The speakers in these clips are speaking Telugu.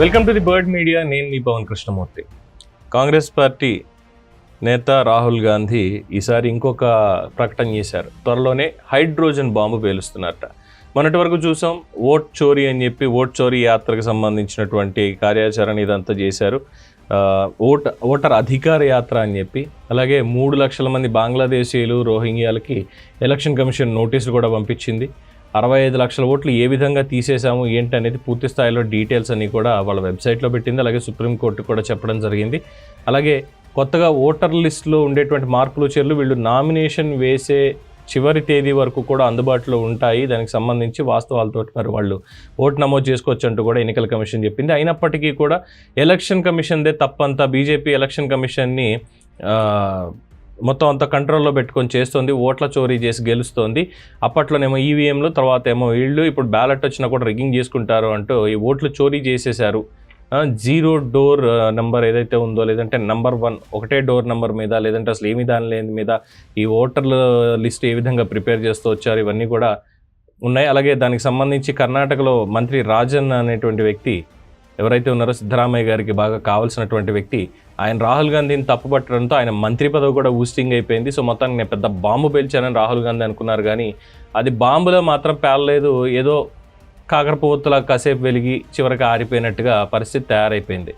Welcome to the bird media నేను మీ పవన్ కృష్ణమూర్తి. కాంగ్రెస్ పార్టీ నేత రాహుల్ గాంధీ ఈసారి ఇంకొక ప్రకటన చేశారు. త్వరలోనే హైడ్రోజన్ బాంబు పేలుస్తున్నారట మొన్నటి వరకు చూసాం ఓట్ చోరీ అని చెప్పి ఓట్ చోరీ యాత్రకు సంబంధించినటువంటి కార్యాచరణ ఇదంతా చేశారు. ఓట ఓటర్ అధికార యాత్ర అని చెప్పి అలాగే మూడు లక్షల మంది బంగ్లాదేశీయులు రోహింగ్యాలకి ఎలక్షన్ కమిషన్ నోటీసులు కూడా పంపించింది. అరవై ఐదు లక్షల ఓట్లు ఏ విధంగా తీసేశాము ఏంటి అనేది పూర్తి స్థాయిలో డీటెయిల్స్ అన్నీ కూడా వాళ్ళ వెబ్సైట్లో పెట్టింది. అలాగే సుప్రీంకోర్టు కూడా చెప్పడం జరిగింది. అలాగే కొత్తగా ఓటర్ లిస్టులో ఉండేటువంటి మార్పులు చేర్లు వీళ్ళు నామినేషన్ వేసే చివరి తేదీ వరకు కూడా అందుబాటులో ఉంటాయి. దానికి సంబంధించి వాస్తవాలతో మరి వాళ్ళు ఓటు నమోదు చేసుకోవచ్చు అంటూ కూడా ఎన్నికల కమిషన్ చెప్పింది. అయినప్పటికీ కూడా ఎలక్షన్ కమిషన్దే తప్పంతా. బీజేపీ ఎలక్షన్ కమిషన్ని మొత్తం అంతా కంట్రోల్లో పెట్టుకొని చేస్తుంది. ఓట్ల చోరీ చేసి గెలుస్తోంది. అప్పట్లోనేమో ఈవీఎంలు తర్వాత ఏమో వీళ్ళు ఇప్పుడు బ్యాలెట్ వచ్చినా కూడా రిగ్గింగ్ చేసుకుంటారు అంటూ ఈ ఓట్లు చోరీ చేసేశారు. జీరో డోర్ నెంబర్ ఏదైతే ఉందో లేదంటే నెంబర్ వన్ ఒకటే డోర్ నెంబర్ మీద లేదంటే అసలు ఏమి దాని లేని మీద ఈ ఓటర్ల లిస్ట్ ఏ విధంగా ప్రిపేర్ చేస్తూ వచ్చారు ఇవన్నీ కూడా ఉన్నాయి. అలాగే దానికి సంబంధించి కర్ణాటకలో మంత్రి రాజన్ అనేటువంటి వ్యక్తి ఎవరైతే ఉన్నారో సిద్ధరామయ్య గారికి బాగా కావాల్సినటువంటి వ్యక్తి ఆయన రాహుల్ గాంధీని తప్పుపట్టడంతో ఆయన మంత్రి పదవి కూడా ఊస్టింగ్ అయిపోయింది. సో మొత్తానికి నేను పెద్ద బాంబు పేల్చానని రాహుల్ గాంధీ అనుకున్నారు. కానీ అది బాంబులో మాత్రం పేలలేదు. ఏదో కాకరపువ్వొత్తులా కాసేపు వెలిగి చివరికి ఆరిపోయినట్టుగా పరిస్థితి తయారైపోయింది.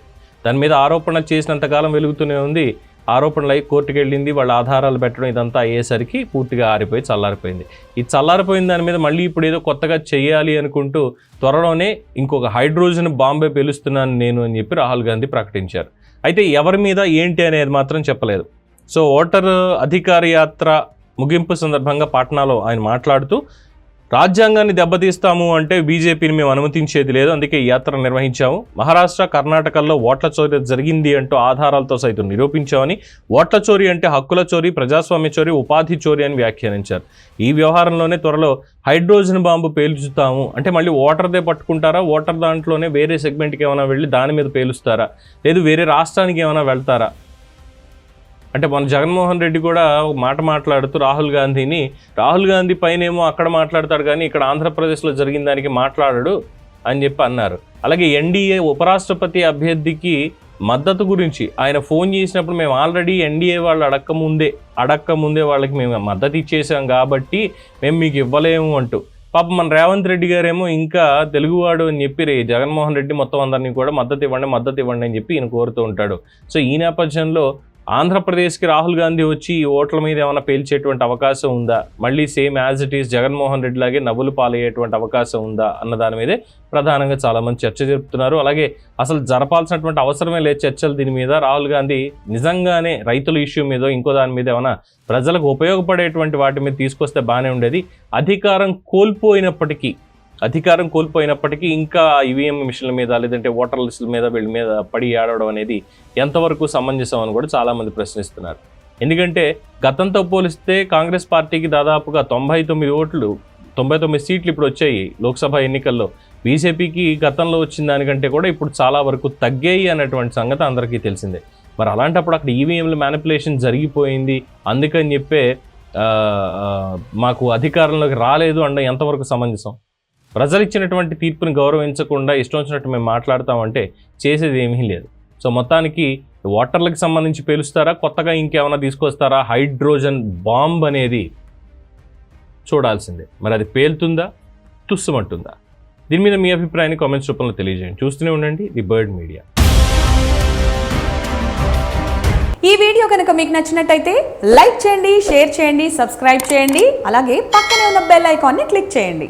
దాని మీద ఆరోపణ చేసినంతకాలం వెలుగుతూనే ఉంది. ఆరోపణలు అయి కోర్టుకు వెళ్ళింది. వాళ్ళ ఆధారాలు పెట్టడం ఇదంతా అయ్యేసరికి పూర్తిగా ఆరిపోయి చల్లారిపోయింది. ఈ చల్లారిపోయిన దాని మీద మళ్ళీ ఇప్పుడు ఏదో కొత్తగా చేయాలి అనుకుంటూ త్వరలోనే ఇంకొక హైడ్రోజన్ బాంబే పేలుస్తున్నాను నేను అని చెప్పి రాహుల్ గాంధీ ప్రకటించారు. అయితే ఎవరి మీద ఏంటి అనేది మాత్రం చెప్పలేదు. సో ఓటర్ అధికార యాత్ర ముగింపు సందర్భంగా పాట్నాలో ఆయన మాట్లాడుతూ రాజ్యాంగాన్ని దెబ్బతీస్తాము అంటే బీజేపీని మేము అనుమతించేది లేదు అందుకే ఈ యాత్ర నిర్వహించాము. మహారాష్ట్ర కర్ణాటకల్లో ఓట్ల చోరీ జరిగింది అంటూ ఆధారాలతో సైతం నిరూపించామని ఓట్ల చోరీ అంటే హక్కుల చోరీ ప్రజాస్వామ్య చోరీ ఉపాధి చోరీ అని వ్యాఖ్యానించారు. ఈ వ్యవహారంలోనే త్వరలో హైడ్రోజన్ బాంబు పేల్చుతాము అంటే మళ్ళీ ఓటర్దే పట్టుకుంటారా? ఓటర్ దాంట్లోనే వేరే సెగ్మెంట్కి ఏమైనా వెళ్ళి దాని మీద పేలుస్తారా? లేదు వేరే రాష్ట్రానికి ఏమైనా వెళ్తారా? అంటే మన జగన్మోహన్ రెడ్డి కూడా ఒక మాట మాట్లాడుతూ రాహుల్ గాంధీని రాహుల్ గాంధీ పైనేమో అక్కడ మాట్లాడతాడు కానీ ఇక్కడ ఆంధ్రప్రదేశ్లో జరిగిన దానికి మాట్లాడడు అని చెప్పి అన్నారు. అలాగే ఎన్డీఏ ఉపరాష్ట్రపతి అభ్యర్థికి మద్దతు గురించి ఆయన ఫోన్ చేసినప్పుడు మేము ఆల్రెడీ ఎన్డీఏ వాళ్ళు అడక్క ముందే అడక్క ముందే వాళ్ళకి మేము మద్దతు ఇచ్చేసాం కాబట్టి మేము మీకు ఇవ్వలేము అంటూ. పాపం మన రేవంత్ రెడ్డి గారేమో ఇంకా తెలుగువాడు అని చెప్పి రే జగన్మోహన్ రెడ్డి మొత్తం అందరినీ కూడా మద్దతు ఇవ్వండి మద్దతు ఇవ్వండి అని చెప్పి ఈయన కోరుతూ ఉంటాడు. సో ఈ నేపథ్యంలో ఆంధ్రప్రదేశ్కి రాహుల్ గాంధీ వచ్చి ఈ ఓట్ల మీద ఏమైనా పేల్చేటువంటి అవకాశం ఉందా? మళ్ళీ same as it is Jaganmohan Reddy లాగే నవ్వులు పాలయ్యేటువంటి అవకాశం ఉందా? అన్న దాని మీదే ప్రధానంగా చాలామంది చర్చ జరుపుతున్నారు. అలాగే అసలు జరపాల్సినటువంటి అవసరమే లేదు చర్చలు దీని మీద. రాహుల్ గాంధీ నిజంగానే రైతుల ఇష్యూ మీద ఇంకో దాని మీద ఏమైనా ప్రజలకు ఉపయోగపడేటువంటి వాటి మీద తీసుకొస్తే బాగానే ఉండేది. అధికారం కోల్పోయినప్పటికీ అధికారం కోల్పోయినప్పటికీ ఇంకా ఈవీఎం మిషన్ల మీద లేదంటే ఓటర్ లిస్టుల మీద వీళ్ళ మీద పడి ఆడడం అనేది ఎంతవరకు సమంజసం అని కూడా చాలామంది ప్రశ్నిస్తున్నారు. ఎందుకంటే గతంతో పోలిస్తే కాంగ్రెస్ పార్టీకి దాదాపుగా తొంభై తొమ్మిది ఓట్లు తొంభై తొమ్మిది సీట్లు ఇప్పుడు వచ్చాయి లోక్సభ ఎన్నికల్లో. బీజేపీకి గతంలో వచ్చిన దానికంటే కూడా ఇప్పుడు చాలా వరకు తగ్గాయి అన్నటువంటి సంగతి అందరికీ తెలిసిందే. మరి అలాంటప్పుడు అక్కడ ఈవీఎంల మ్యానిపులేషన్ జరిగిపోయింది. అందుకని చెప్పే మాకు అధికారంలోకి రాలేదు అంటే ఎంతవరకు సమంజసం? ప్రజలు ఇచ్చినటువంటి తీర్పుని గౌరవించకుండా ఇష్టం వచ్చినట్టు మేము మాట్లాడతామంటే చేసేది ఏమీ లేదు. సో మొత్తానికి ఓటర్లకు సంబంధించి పేలుస్తారా? కొత్తగా ఇంకేమైనా తీసుకొస్తారా? హైడ్రోజన్ బాంబ్ అనేది చూడాల్సిందే. మరి అది పేలుతుందా? తుస్సుమంటుందా? దీని మీద మీ అభిప్రాయాన్ని కామెంట్స్ రూపంలో తెలియజేయండి. చూస్తూనే ఉండండి. The bird media. ఈ వీడియో కనుక మీకు నచ్చినట్టయితే లైక్ చేయండి షేర్ చేయండి సబ్స్క్రైబ్ చేయండి. అలాగే పక్కనే ఉన్న బెల్ ఐకాన్ని క్లిక్ చేయండి.